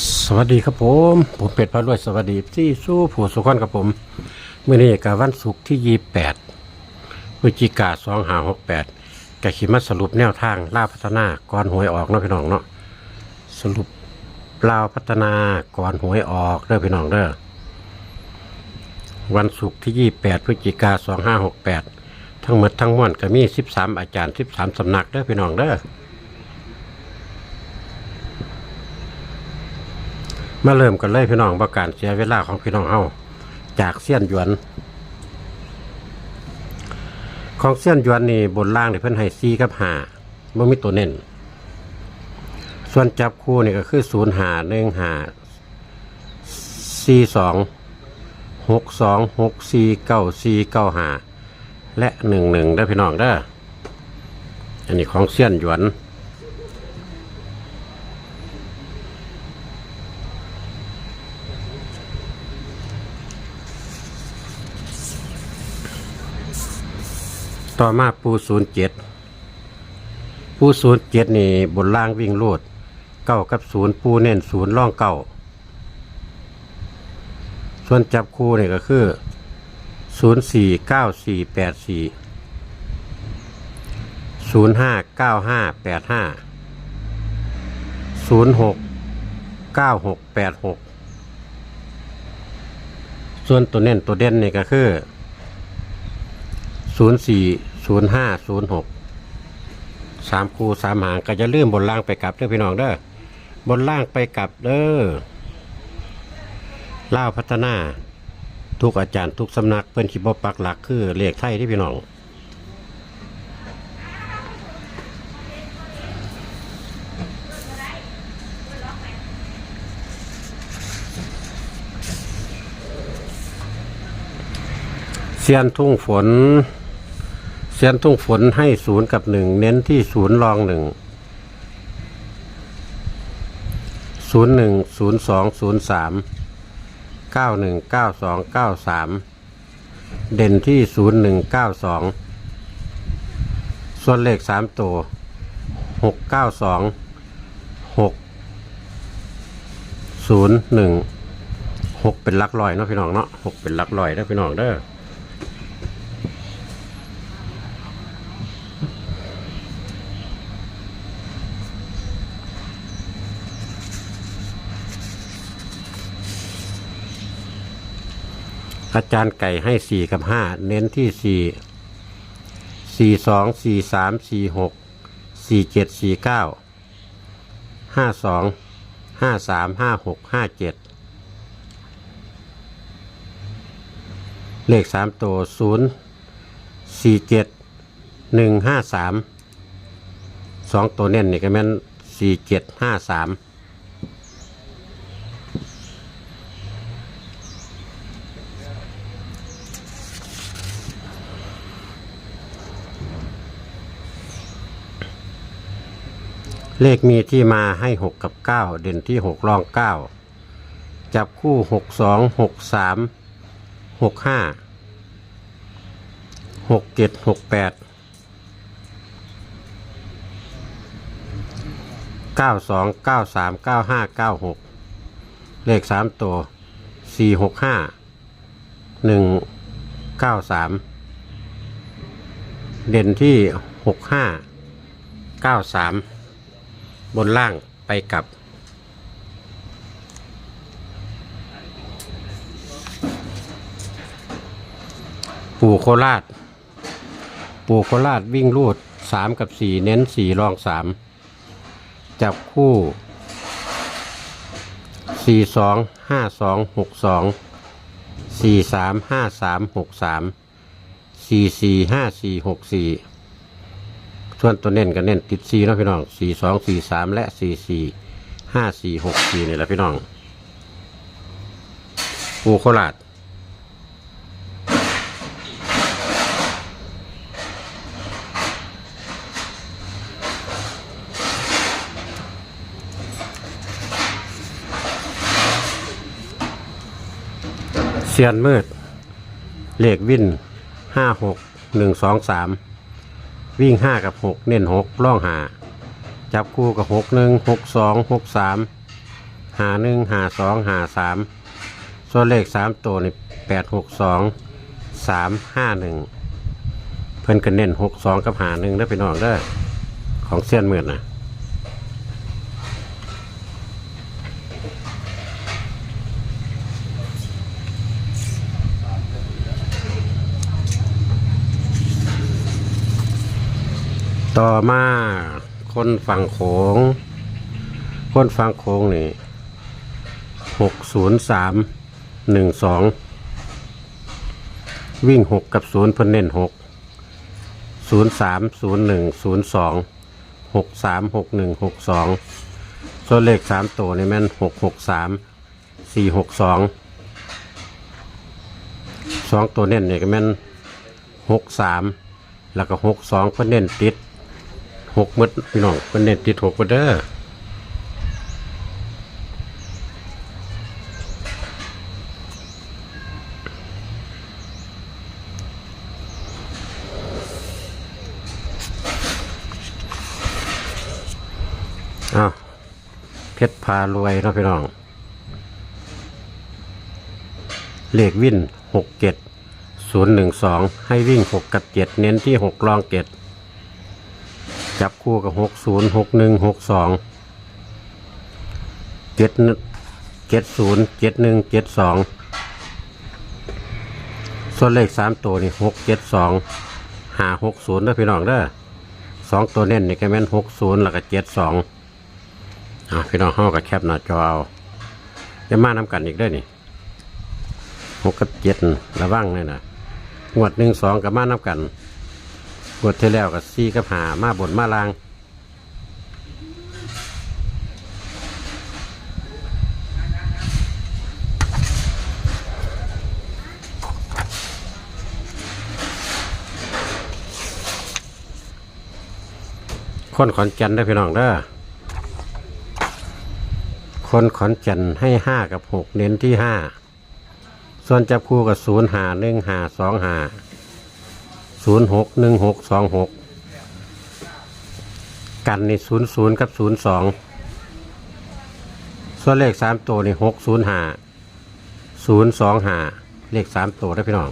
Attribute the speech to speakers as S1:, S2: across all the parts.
S1: สวัสดีครับผม ผมเป็ดพระรวยสวัสดีที่สู้ผู้สุขอนกับผมเมื่อนี้กับวันศุกร์ที่ยี่แปดพฤศจิกาสองหาหกแปดกขีมาสรุปแนวทางล่าวพัฒนาก่อนหวยออกเนาะพี่น้องเนาะสรุปล่าวพัฒนาก่อนหวยออกเด้อพี่น้องเด้อวันศุกร์ที่ยี่แปดพฤศจิกาสองห้าหกแปดทั้งหมดทั้งมวลก็มีสิบสามอาจารย์สิบสามสำนักเด้อพี่น้องเด้อ มาเริ่มกันเลยพี่น้องประการเสียเวลาของพี่น้องเฮาจากเสี้ยนหยวน ของเสี้ยนหยวนนี่บนล่างนี่เพิ่นให้ซีกับหาบ่มีตัวเน้นส่วนจับคู่นี่ก็คือศูนย์หาหนึ่งหาสี่สองหกสองหกสี่เก้าสี่เก้าหาและหนึ่งหนึ่งได้พี่น้องเด้ออันนี้ของเสี้ยนหยวน ต่อมาปูศูนย์เจ็ดปูศูนย์เจ็ดนี่บนล่างวิ่งโลดเก้ากับศูนย์ปูเน้นศูนย์ล่องเก้าส่วนจับคู่นี่ก็คือศูนย์สี่เก้าสี่แปดสี่ศูนย์ห้าเก้าห้าแปดห้าศูนย์หกเก้าหกแปดหกส่วนตัวเน้นตัวเด่นนี่ก็คือศูนย์สี่ ศูนย์ห้าศูนย์หกสามคูสามหางก็จะลื่นบนล่างไปกลับเด้อพี่น้องเด้อบนล่างไปกลับเด้อล่าพัฒนา ทุกอาจารย์ทุกสำนักเพิ่นขีบปักหลักคือเลขไทยที่พี่น้องเซียนทุ่งฝน ซียนทุ่งฝนให้ศูนย์กับหนึ่งเน้นที่ศูนย์รองหนึ่งศูนย์หนึ่งศูนย์สองศูนย์สามเก้าหนึ่งเก้าสองเก้าสามเด่นที่ศูนย์หนึ่งเก้าสองส่วนเลขสามตัวหกเก้าสองหกศูนย์หนึ่งหกเป็นหลักร้อยเนาะพี่น้องเนาะหกเป็นหลักร้อยเด้พี่น้องเด้อ อาจารย์ไก่ให้สี่กับห้าเน้นที่สี่สี่สองสี่สามสี่หกสี่เจ็ดสี่เก้าห้าสองห้าสามห้าหกห้าเจ็ดเลขสามตัวศูนย์สี่เจ็ดหนึ่งห้าสามสองตัวเน้นนี่ก็แม่นสี่เจ็ดห้าสาม เลขมีที่มาให้หกกับเก้าเด่นที่หกรองเก้าจับคู่หกสองหกสามหกห้าหกเจ็ดหกแปดเก้าสองเก้าสามเก้าห้าเก้าหกเลขสามตัวสี่หกห้าหนึ่งเก้าสามเด่นที่หกห้าเก้าสาม บนล่างไปกับ ปู่โคราช ปู่โคราชวิ่งรูดสามกับสี่เน้นสี่รองสามจับคู่สี่สองห้าสองหกสองสี่สามห้า ส่วนตัวเน้นก็เน้นติดสี่นาะพี่น้องสี่สองสี่สามและสี่สี่ห้าสี่หกสี่นี่แหละพี่น้องปูโคราชเซียนมืด เลขวินห้าหกหนึ่งสองสาม วิ่งห้ากับหกเน้นหกล่องหาจับคู่กับหกหนึ่งหกสองหกสามหาหนึ่งหาสองหาสามส่วนเลขสามตัวนี่แปดหกสองสามห้าหนึ่งเพิ่นก็เน้นหกสองกับหาหนึ่งได้อพี่น้องได้ของเส้ยนหมื่นนะ ต่อมาคนฝั่งโขง คนฟังโค้งนี่หกศูนย์สามหนึ่งสองวิ่งหกกับศูนย์เพิ่นเน้นหกศูนย์สามศูนย์หนึ่งศูนย์สองหกสามหกหนึ่งหกสองส่วนเลขสามตัวนี่แม่นหกหกสามสี่หกสองสองตัวเน้นเนี่ยก็แม่นหกสามแล้วก็หกสองเพิ่นเน้นติด หกมืดพี่น้องเพิ่นเน้นติดหกมดเด้ออ้าวเพชรพารวยนะพี่น้อง เลขวิ่นหกเจ็ดศูนย์หนึ่งสองให้วิ่งหกกับเจ็ดเน้นที่หกรองเจ็ด จับคู่กับหกศูนย์หกหนึ่งหกสองเจ็ดเจ็ดศูนย์เจ็ดหนึ่งเจ็ดสองส่วนเลขสามตัวนี่หกเจ็ดสองหาหกศูนย์นะพี่น้องเด้อสองตัวเน้นนี่ก็แม่นหกศูนย์แล้วก็เจ็ดสองอะพี่น้องห้ากับแคปหน้าจอเอาจะมาน้ำกันอีกได้นี่หกกับเจ็ดระวังเลยนะงวดหนึ่งสองกับมาน้ำกัน งวดที่แล้วกับสี่กับหามาบนมาลาง คนขอนแก่นได้พี่น้องเด้อคนขอนแก่นให้ห้ากับหกเน้นที่ห้าส่วนจับคู่กับศูนย์หาหนึ่งหาสองหา ศูนย์หกหนึ่งหกสองหกกันในศูนย์ศูนย์กับศูนย์สองส่วนเลขสามตัวในหกศูนย์หาศูนย์สองหาเลขสามตัวได้พี่น้อง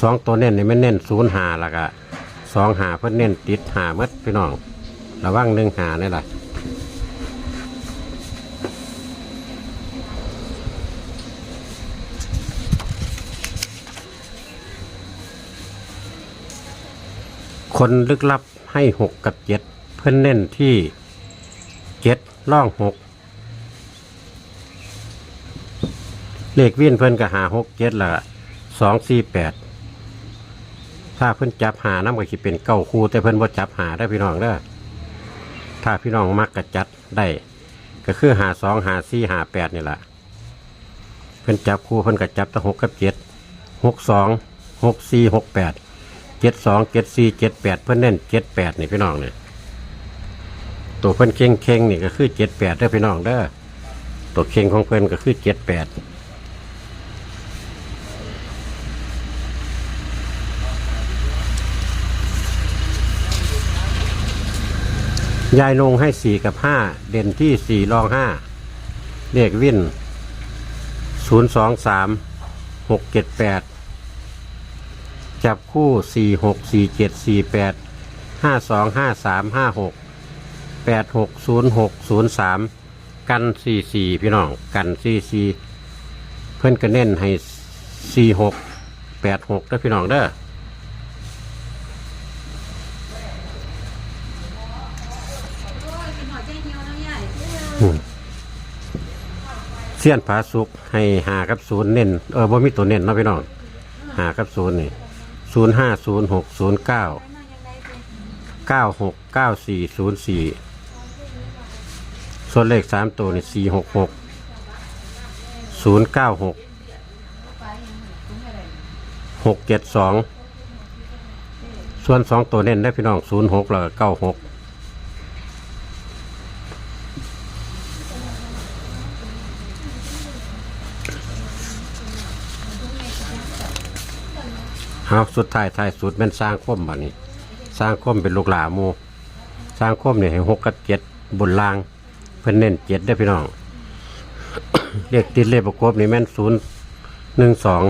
S1: สองตัวเน้นนี่ไม่เน้นศูนย์หาละกะสองหาเพื่อเน้นติดหาเมดพี่น้องระวังหนึ่งหานี่แหละ คนลึกลับให้หกกับเจ็ดเพื่อนเน้นที่เจ็ดล่องหกเลขวิ่นเพื่อนก็หาหกเจ็ดละสองสี่แปดถ้าเพื่อนจับหาน้ำก็คิดเป็นเก้าคู่ แต่เพื่อนว่าจับหาได้พี่น้องเด้อถ้าพี่น้องมักกะจัดได้ ก็คือหาสองหาสี่หาแปดนี่แหละเพื่อนจับคู่เพื่อนก็จับตั้งหกกับเจ็ดหกสองหกสี่หกแปด จ็ดสองเจ็ดสี่เจ็ดแปดเพื่อนเน่นเจ็ดแปดนี่พี่น้องเนี่ยตัวเพื่อนเข่งเข่งนี่ก็คือเจ็ดแปดเด้อพี่น้องเด้อตัวเข่งของเพื่อนก็คือเจ็ดแปดยายนงให้สี่กับห้าเด่นที่สี่รองห้าเลขวิ่นศูนย์สองสามหกเจ็ดแปด จับคู่สี่หกสี่เจ็ดสี่แปดห้าสองห้าสามห้าหกแปดหกศูนย์หกศูนย์สามกันสี่สี่พี่น้องกันสี่สี่เพื่อนก็เน้นให้สี่หกแปดหกได้อพี่น้องเด้ออืมเสี้ยนผาสุกให้หากับศูนย์เน้นเออบ่มีตัวเน้นเนาะพี่น้องหากับศูนย์นี่ ศูนย์ห้าศูนย์หกศูนย์เก้าเก้าหกเก้าสี่ศูนย์สี่ส่วนเลขสามตัวนี่สี่หกหกศูนย์เก้าหกหกเจ็ดสองส่วนสองตัวเน้นได้พี่น้องศูนย์หกแล้วเก้าหก เอาสุดท้ายท้ายสุดแม่นสร้างคว่ำบ่นี้ สร้างคว่ำเป็นลูกหลาหมูสร้างคว่ำเนี่ยให้หกกับเจ็ดบนล่าง เพิ่นเน้นเจ็ดได้อพี่น้อง เรียกติดเลขประกบนี่แม่นศูนย์หนึ่งสอง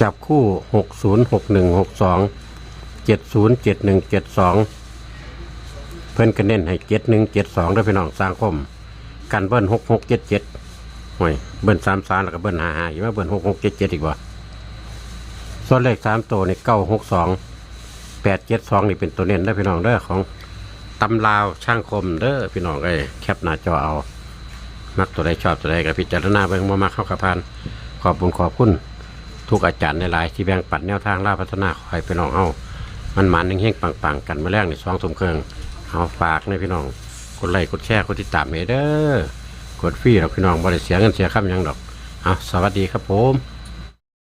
S1: จับคู่หกศูนย์หกหนึ่งหกสองเจ็ดศูนย์เจ็ดหนึ่งเจ็ดสองเพิ่นก็เน้นให้เจ็ดหนึ่งเจ็ดสองได้พี่น้องสร้างคม กันเบิ้ลหกหกเจ็ดเจ็ดห่วยเบิ้ลสามสามแล้วก็เบิ้ลห้าห้าอยู่ว่าเบิ้ลหกหกเจ็ดเจ็ดอีกว่าส่วนเลขสามตัวนี่เก้าหกสองแปดเจ็ดสองนี่เป็นตัวเน้นได้พี่น้องเด้อของตำลาวช่างคมเด้อพี่น้องเอ้ยแคปหน้าจอเอามักตัวใดชอบตัวใดกับพิจารณาเบิ่งมามาเข้ากับพานขอบคุณขอบคุณทุกอาจารย์ในหลายที่แบ่งปันแนวทางล่าพัฒนาคอยไปน้องเอามันหมันเฮงๆปังๆกันมาแรกในสองทุ่มเครื่องเอาฝากในพี่น้อง ดไลค์กดแชร์กดติดตามเมเด้อกดฟรีหรอกพี่น้องบริเสียเงินเสียคำยังดอกเอาสวัสดีครับผม